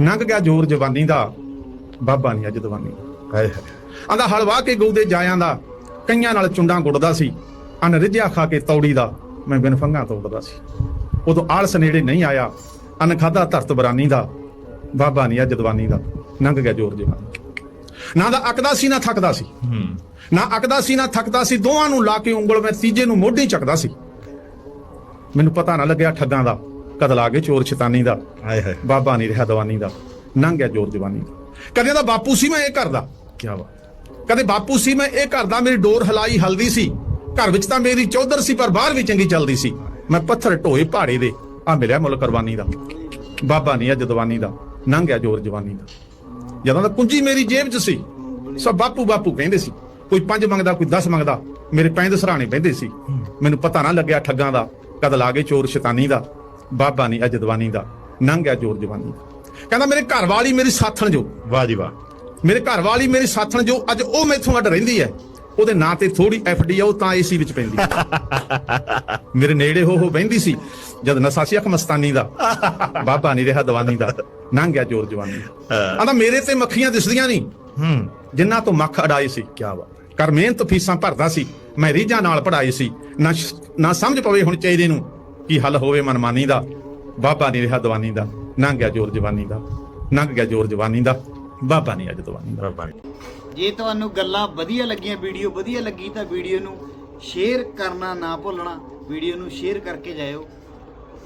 ਲੰਘ ਗਿਆ ਜ਼ੋਰ ਜਵਾਨੀ ਦਾ ਬਾਬਾ ਨਹੀਂ ਅੱਜ ਦਵਾਨੀ। ਹਾਏ ਹਾਏ। ਆਂਦਾ ਹਲਵਾ ਕੇ ਗਊ ਦੇ ਜਾਇਆਂ ਦਾ ਕਈਆਂ ਨਾਲ ਚੁੰਡਾਂ ਗੁੱਟਦਾ ਸੀ। ਅਨ ਰਿਝਿਆ ਖਾ ਕੇ ਤੌੜੀ ਦਾ ਮੈਂ ਬਿਨ ਫੰਗਾ ਤੋੜਦਾ ਸੀ। ਉਦੋਂ ਆਲਸ ਨੇੜੇ ਨਹੀਂ ਆਇਆ ਅਨ ਖਾਦਾ ਧਰਤ ਬਰਾਨੀ ਦਾ ਬਾਬਾ ਨਹੀਂ ਅੱਜ ਦਵਾਨੀ ਦਾ ਲੰਘ ਗਿਆ ਜ਼ੋਰ ਜਵਾਨੀ। ਨਾ ਦਾ ਅਕਦਾ ਸੀ ਨਾ ਥੱਕਦਾ ਸੀ। ਹੂੰ। ਨਾ ਅਕਦਾ ਸੀ ਨਾ ਥੱਕਦਾ ਸੀ ਦੋਵਾਂ ਨੂੰ ਲਾ ਕੇ ਉਂਗਲ ਮੈਂ ਤੀਜੇ ਨੂੰ ਮੋਢੀ ਚੱਕਦਾ ਸੀ। ਮੈਨੂੰ ਪਤਾ ਨਾ ਲੱਗਿਆ ਠੱਗਾਂ ਦਾ। ਕਦਲ ਆ ਗਏ ਚੋਰ ਸ਼ੈਤਾਨੀ ਦਾ। ਹਾਏ ਹਾਏ। ਬਾਬਾ ਨਹੀਂ ਰਿਹਾ ਦਵਾਨੀ ਦਾ। ਲੰਘ ਗਿਆ ਜੋਰ ਜਵਾਨੀ ਦਾ। ਕਦੇ ਤਾਂ ਬਾਪੂ ਸੀ ਮੈਂ ਇਹ ਕਰਦਾ। ਕੀ ਬਾਤ। ਕਦੇ ਬਾਪੂ ਸੀ ਮੈਂ ਇਹ ਕਰਦਾ ਮੇਰੀ ਡੋਰ ਹਲਾਈ ਹਲਦੀ ਸੀ। ਘਰ ਵਿੱਚ ਤਾਂ ਮੇਰੀ ਚੌਧਰ ਸੀ ਪਰ ਬਾਹਰ ਵੀ ਚੰਗੀ ਚੱਲਦੀ ਸੀ। ਮੈਂ ਪੱਥਰ ਢੋਏ ਪਹਾੜੇ ਦੇ ਆ ਮਿਲਿਆ ਮੁੱਲ ਕੁਰਬਾਨੀ ਦਾ। ਬਾਬਾ ਨਹੀਂ ਅੱਜ ਦਵਾਨੀ ਦਾ। ਲੰਘ ਗਿਆ ਜੋਰ ਜਵਾਨੀ ਦਾ। ਜਦੋਂ ਤਾਂ ਕੁੰਜੀ ਮੇਰੀ ਜੇਬ 'ਚ ਸੀ ਸਭ ਬਾਪੂ ਬਾਪੂ ਕਹਿੰਦੇ ਸੀ ਕੋਈ ਪੰਜ ਮੰਗਦਾ ਕੋਈ 10 ਮੰਗਦਾ ਮੇਰੇ ਪੈਂਦੇ ਸਰਾਣੇ ਬਹਿੰਦੇ ਸੀ। ਮੈਨੂੰ ਪਤਾ ਨਾ ਲੱਗਿਆ ਠੱਗਾਂ ਦਾ ਕਦ ਲਾ ਗਏ ਚੋਰ ਸ਼ੈਤਾਨੀ ਦਾ। ਬਾਬਾ ਨਹੀਂ ਅੱਜ ਦਵਾਨੀ ਦਾ। ਲੰਘ ਗਿਆ ਜੋਰ ਜਵਾਨੀ ਦਾ। ਕਹਿੰਦਾ ਮੇਰੇ ਘਰ ਵਾਲੀ ਮੇਰੀ ਸਾਥਣ ਜੋ। ਵਾਹ ਜੀ ਵਾਹ। ਮੇਰੇ ਘਰ ਵਾਲੀ ਮੇਰੀ ਸਾਥਣ ਜੋ ਅੱਜ ਉਹ ਮੈਥੋਂ ਅੱਡ ਰਹਿੰਦੀ ਹੈ। ਉਹਦੇ ਨਾਂ ਤੇ ਥੋੜੀ ਐਫਡੀ ਆ ਉਹ ਤਾਂ ਏਸੀ ਵਿੱਚ ਪੈਂਦੀ। ਮੇਰੇ ਨੇੜੇ ਹੋ ਹੋ ਬਹਿੰਦੀ ਸੀ ਜਦ ਨਸ਼ਾ ਸੀ ਅਖ ਮਸਤਾਨੀ ਦਾ। ਬਾਬਾ ਨਹੀਂ ਰਿਹਾ ਦਵਾਨੀ ਦਾ। ਲੰਘ ਗਿਆ ਜੋਰ ਜਵਾਨੀ। ਆਂਦਾ ਮੇਰੇ ਤੇ ਮੱਖੀਆਂ ਦਿਸਦੀਆਂ ਨਹੀਂ। ਹੂੰ। ਜਿੰਨਾ ਤੋਂ ਮੱਖ ਅਡਾਏ ਸੀ ਕੀ ਬਾਤ। ਕਰ ਮਿਹਨਤ ਫੀਸਾਂ ਭਰਦਾ ਸੀ। ਮੈਂ ਰੀਝਾਂ ਨਾਲ ਪੜਾਏ ਸੀ। ਨਾ ਨਾ ਸਮਝ ਪਵੇ ਹੁਣ ਚਾਹੀਦੇ ਨੂੰ। ਕੀ ਹੱਲ ਹੋਵੇ ਮਨਮਾਨੀ ਦਾ? ਬਾਬਾ ਨਹੀਂ ਰਿਹਾ ਦਵਾਨੀ ਦਾ। ਲੰਘ ਗਿਆ ਜੋਰ ਜਵਾਨੀ ਦਾ। ਲੰਘ ਗਿਆ ਜੋਰ ਜਵਾਨੀ ਦਾ। ਬਾਬਾ ਨਹੀਂ ਅੱਜ ਦਵਾਨੀ ਦਾ। ਬਾਬਾ ਜੇ ਤੁਹਾਨੂੰ ਗੱਲਾਂ ਵਧੀਆ ਲੱਗੀਆਂ ਵੀਡੀਓ ਵਧੀਆ ਲੱਗੀ ਤਾਂ ਵੀਡੀਓ ਨੂੰ ਸ਼ੇਅਰ ਕਰਨਾ ਨਾ ਭੁੱਲਣਾ। ਵੀਡੀਓ ਨੂੰ ਸ਼ੇਅਰ ਕਰਕੇ ਜਾਇਓ।